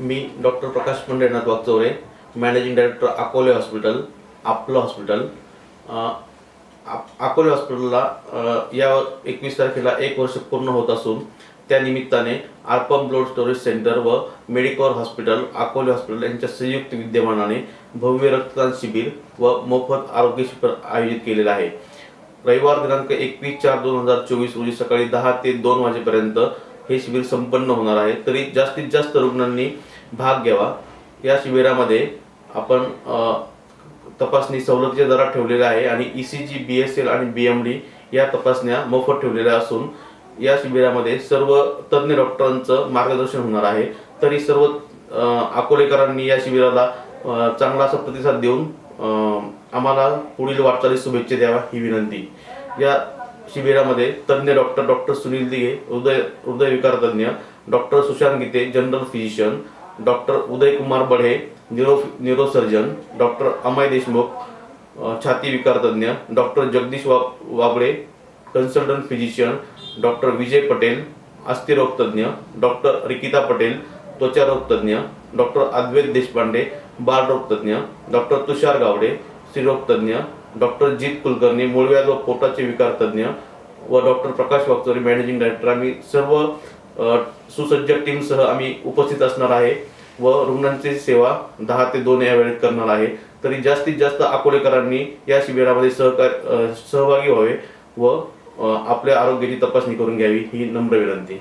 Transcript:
मी doctor Prakash Pandharinath Wagchaure managing director Akole hospital आपलं hospital आप- अकोले हॉस्पिटलला या एकवीस तारखेला एक वर्ष पूर्ण होत असून त्यानिमित्ताने आरपम ब्लोड स्टोरेज सेंटर व मेडिकॉर हॉस्पिटल अकोले हॉस्पिटल यांच्या संयुक्त विद्यमानाने भव्य रक्तदान शिबिर व मोफत आरोग्य शिबिर आयोजित केलेलं आहे. रविवार दिनांक एकवीस चार दोन हजार चोवीस रोजी सकाळी दहा ते दोन वाजेपर्यंत हे शिबिर संपन्न होणार आहे. तरी जास्तीत जास्त रुग्णांनी भाग घ्यावा. या शिबिरामध्ये आपण तपासणी सवलतीच्या दरात ठेवलेल्या आहे आणि E C G B S L आणि बी एम डी या तपासण्या मोफत ठेवलेल्या असून या शिबिरामध्ये सर्व तज्ज्ञ डॉक्टरांचं मार्गदर्शन होणार आहे. तरी सर्व अकोलेकरांनी या शिबिराला चांगला असा प्रतिसाद देऊन आम्हाला पुढील वाटचालीस शुभेच्छा द्यावा ही विनंती. या शिबिरामध्ये तज्ज्ञ डॉक्टर डॉक्टर सुनील दिघे हृदय हृदयविकार तज्ज्ञ doctor Sushant Gite general physician doctor Uday Kumar Badhe neuro neurosurgeon doctor Amay Deshmukh छाती विकार तज्ज्ञ डॉक्टर जगदीश वा Wable consultant physician doctor Vijay Patel अस्थिरोग doctor Rikita Patel त्वचारोग तज्ज्ञ डॉक्टर अद्वैत देशपांडे बालरोग तज्ज्ञ डॉक्टर तुषार गावडे स्त्रीरोग तज्ज्ञ डॉक्टर जीत कुलकर्णी मूळव्याध व पोटाचे विकार तज्ज्ञ व doctor Prakash Wagchore managing director. आम्ही सर्व सुसज्ज टीमसह आम्ही उपस्थित असणार आहे व रुग्णांची सेवा दहा ते दोन या वेळेत करणार आहे. तरी जास्तीत जास्त अकोलेकरांनी या शिबिरामध्ये सहकार सहभागी व्हावे व आपल्या आरोग्याची तपासणी करून घ्यावी ही नम्र विनंती.